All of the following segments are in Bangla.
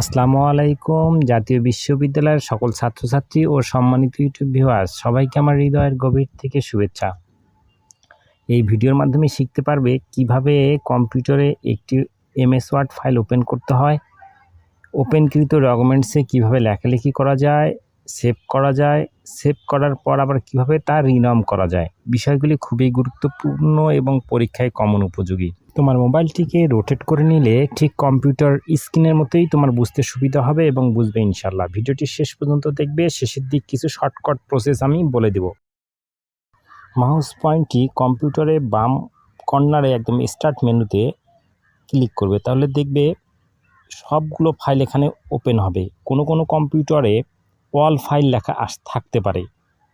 আসসালামু আলাইকুম, জাতীয় বিশ্ববিদ্যালয়ের সকল ছাত্রছাত্রী ও সম্মানিত ইউটিউব ভিউয়ার্স সবাইকে আমার হৃদয়ের গভীর থেকে শুভেচ্ছা। এই ভিডিওর মাধ্যমে শিখতে পারবে কীভাবে কম্পিউটারে একটি এমএস ওয়ার্ড ফাইল ওপেন করতে হয়। ওপেনকৃত ডকুমেন্টসে কীভাবে লেখালেখি করা যায় সেভ করা যায়। সেভ করার পর আবার কীভাবে তা রিনাম করা যায়? বিষয়গুলি খুবই গুরুত্বপূর্ণ এবং পরীক্ষায় কমন উপযোগী। তোমার মোবাইলটিকে রোটেট করে নিলে ঠিক কম্পিউটার স্ক্রিনের মতোই তোমার বুঝতে সুবিধা হবে এবং বুঝবে ইনশাল্লাহ ভিডিওটি শেষ পর্যন্ত দেখবে। শেষের দিক কিছু শর্টকাট প্রসেস আমি বলে দেব। মাউস পয়েন্টটি কম্পিউটারে বাম কর্নারে একদম স্টার্ট মেনুতে ক্লিক করবে। তাহলে দেখবে সবগুলো ফাইল এখানে ওপেন হবে। কোনো কোনো কম্পিউটারে অল ফাইল লেখা আস, থাকতে পারে।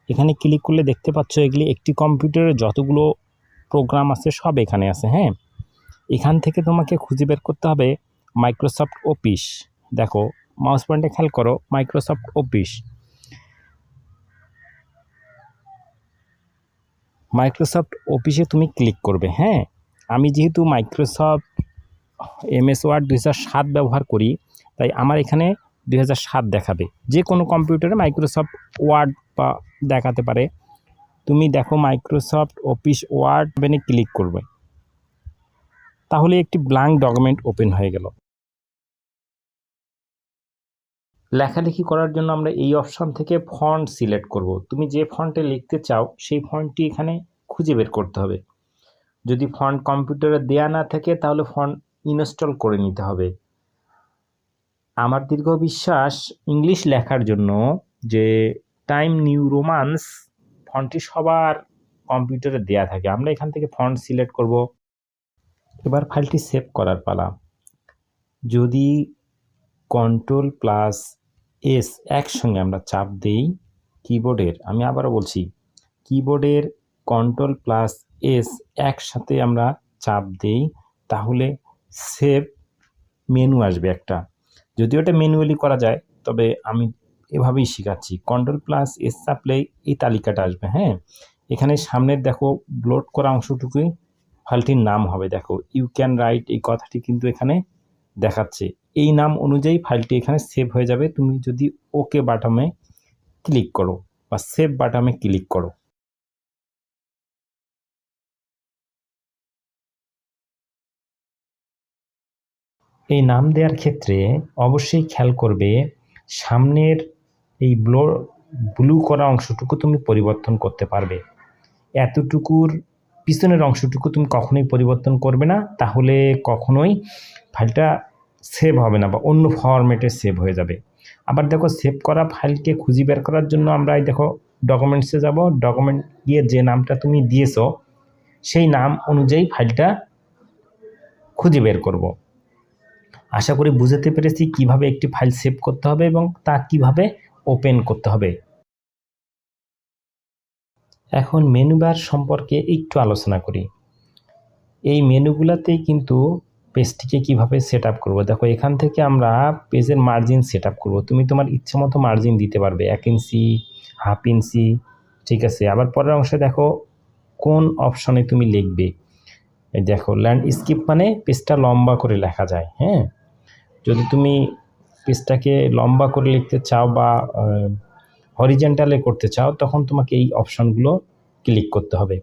এখানে ক্লিক করলে দেখতে পাচ্ছ এগুলি একটি কম্পিউটারে যতগুলো প্রোগ্রাম আছে সব এখানে আছে হ্যাঁ? এখান থেকে তোমাকে খুঁজে বের করতে হবে মাইক্রোসফট অফিস। দেখো, মাউস পয়েন্টে খেয়াল করো, মাইক্রোসফট অফিস। মাইক্রোসফট অফিসে তুমি ক্লিক করবে হ্যাঁ? আমি যেহেতু মাইক্রোসফট, এমএস ওয়ার্ড দুই ব্যবহার করি, তাই আমার এখানে দুই সাত দেখাবে। যে কোনো কম্পিউটারে মাইক্রোসফট ওয়ার্ড বা দেখাতে পারে। তুমি দেখো মাইক্রোসফট অফিস ওয়ার্ড বেনে ক্লিক করবে। তাহলে একটি ব্ল্যাঙ্ক ডকুমেন্ট ওপেন হয়ে গেল। লেখালেখি করার জন্য আমরা এই অপশন থেকে ফন্ট সিলেক্ট করব। তুমি যে ফন্টে লিখতে চাও, সেই ফন্টটি এখানে খুঁজে বের করতে হবে। যদি ফন্ট কম্পিউটারে দেয়া না থাকে, তাহলে ফন্ট ইনস্টল করে নিতে হবে। আমার দীর্ঘ বিশ্বাস ইংলিশ লেখার জন্য যে টাইম নিউ রোমান্স ফন্টটি সবার কম্পিউটারে দেয়া থাকে। আমরা এখান থেকে ফন্ট সিলেক্ট করব। এবার ফাইলটি সেভ করার পালা। যদি কন্ট্রোল প্লাস এস একসঙ্গে আমরা চাপ দেই কিবোর্ডের, আমি আবারও বলছি, কিবোর্ডের কন্ট্রোল প্লাস এস একসাথে আমরা চাপ দেই, তাহলে সেভ মেনু আসবে একটা। যদিও এটা ম্যানুয়ালি করা যায়, তবে আমি এভাবেই শেখাচ্ছি। কন্ট্রোল প্লাস এস চাপলে এই তালিকাটা আসবে হ্যাঁ? এখানে সামনের দেখো ব্লোড করা অংশটুকুই ফাইলটির নাম হবে, দেখো। ইউ ক্যান রাইট এই কথাটি কিন্তু এখানে দেখাচ্ছে। এই নাম অনুযায়ী ফাইলটি এখানে সেভ হয়ে যাবে। তুমি যদি ওকে বাটামে ক্লিক করো বা সেভ বাটামে ক্লিক করো। এই নাম দেওয়ার ক্ষেত্রে অবশ্যই খেয়াল করবে, সামনের এই ব্লো, ব্লু করা অংশটুকু তুমি পরিবর্তন করতে পারবে। এতটুকুর পিছনের অংশটুকু তুমি কখনোই পরিবর্তন করবে না, তাহলে কখনোই ফাইলটা সেভ হবে না বা অন্য ফরম্যাটে সেভ হয়ে যাবে। আবার দেখো, সেভ করা ফাইলকে খুঁজে বের করার জন্য আমরা এই দেখো, ডকুমেন্টসে যাব, ডকুমেন্ট গিয়ে যে নামটা তুমি দিয়েছ, সেই নাম অনুযায়ী ফাইলটা খুঁজে বের করব। আশা করি বুঝতে পেরেছি কীভাবে একটি ফাইল সেভ করতে হবে এবং তা কীভাবে ওপেন করতে হবে। এখন মেনু বার সম্পর্কে একটু আলোচনা করি। এই মেনুগুলোতেই কিন্তু পেজটিকে কীভাবে সেট আপ করব? দেখো, এখান থেকে আমরা পেজের মার্জিন সেট আপ করব। তুমি তোমার ইচ্ছে মতো মার্জিন দিতে পারবে, এক ইঞ্চি, হাফ ইঞ্চি, ঠিক আছে। আবার পরের অংশে দেখো কোন অপশনে তুমি লিখবে। দেখো, ল্যান্ডস্কেপ মানে পেজটা লম্বা করে লেখা যায় হ্যাঁ? যদি তুমি পেজটাকে লম্বা করে লিখতে চাও বা হরিজেন্টালে করতে চাও, তখন তোমাকে এই অপশানগুলো ক্লিক করতে হবে।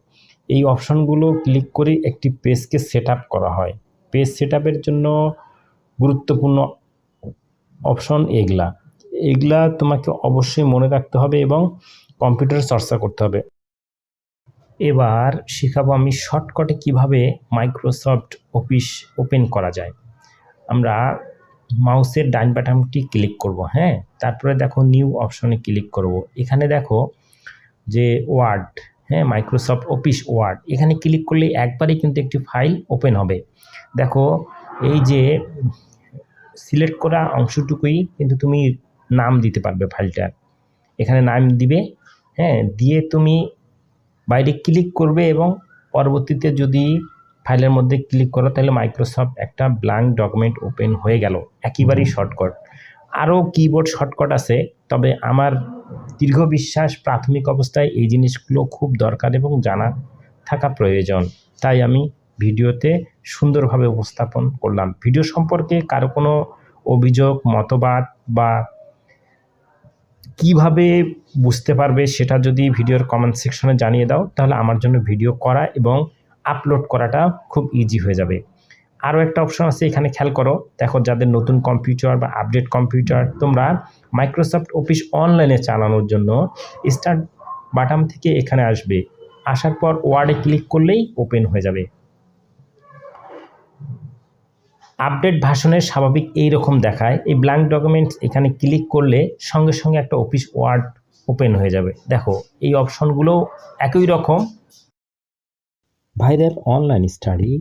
এই অপশানগুলো ক্লিক করে একটি পেজকে সেট করা হয়। পেজ সেট জন্য গুরুত্বপূর্ণ অপশন এগুলা। এগুলা তোমাকে অবশ্যই মনে রাখতে হবে এবং কম্পিউটার চর্চা করতে হবে। এবার শেখাবো আমি শর্টকাটে কীভাবে মাইক্রোসফট অফিস ওপেন করা যায়। আমরা মাউসের ডান বাটনটি ক্লিক করব হ্যাঁ? তারপরে দেখো নিউ অপশনে ক্লিক করব। এখানে দেখো যে ওয়ার্ড হ্যাঁ? মাইক্রোসফট অফিস ওয়ার্ড এখানে ক্লিক করলে একবারেই কিন্তু একটি ফাইল ওপেন হবে। দেখো, এই যে সিলেক্ট করা অংশটুকুই কিন্তু তুমি নাম দিতে পারবে ফাইলটার এখানে নাম দিবে হ্যাঁ? দিয়ে তুমি বাইরে ক্লিক করবে এবং পরবর্তীতে যদি ফাইলের মধ্যে ক্লিক করো তাহলে মাইক্রোসফট একটা ব্ল্যাঙ্ক ডকুমেন্ট ওপেন হয়ে গেল। একেবারেই শর্টকাট। আরও কিবোর্ড শর্টকাট আছে তবে আমার দীর্ঘ বিশ্বাস প্রাথমিক অবস্থায় এই জিনিসগুলো খুব দরকার এবং জানা থাকা প্রয়োজন। তাই আমি ভিডিওতে সুন্দরভাবে উপস্থাপন করলাম। ভিডিও সম্পর্কে কারও কোনো অভিযোগ মতবাদ বা কীভাবে বুঝতে পারবে সেটা যদি ভিডিওর কমেন্ট সেকশনে জানিয়ে দাও তাহলে আমার জন্য ভিডিও করা এবং আপলোড করাটা খুব ইজি হয়ে যাবে। আরও একটা অপশন আছে, এখানে খেয়াল করো। দেখো, যাদের নতুন কম্পিউটার বা আপডেট কম্পিউটার তোমরা মাইক্রোসফট অফিস অনলাইনে চালানোর জন্য স্টার্ট বাটাম থেকে এখানে আসবে। আসার পর ওয়ার্ডে ক্লিক করলেই ওপেন হয়ে যাবে। আপডেট ভাষণের স্বাভাবিক এই রকম দেখায়। এই ব্ল্যাঙ্ক ডকুমেন্টস এখানে ক্লিক করলে সঙ্গে সঙ্গে একটা অফিস ওয়ার্ড ওপেন হয়ে যাবে। দেখো, এই অপশনগুলো একই রকম। ভাইরাল অনলাইন স্টাডি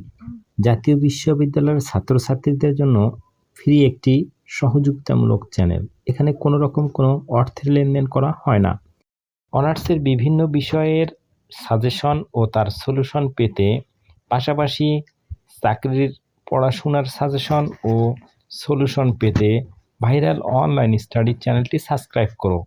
জাতীয় বিশ্ববিদ্যালয়ের ছাত্রছাত্রীদের জন্য ফ্রি একটি সহযোগিতামূলক চ্যানেল। এখানে কোনো রকম কোনো অর্থের লেনদেন করা হয় না। অনার্সের বিভিন্ন বিষয়ের সাজেশন ও তার সলিউশন পেতে পাশাপাশি চাকরির পড়াশোনার সাজেশন ও সলিউশন পেতে ভাইরাল অনলাইন স্টাডি চ্যানেলটি সাবস্ক্রাইব করো।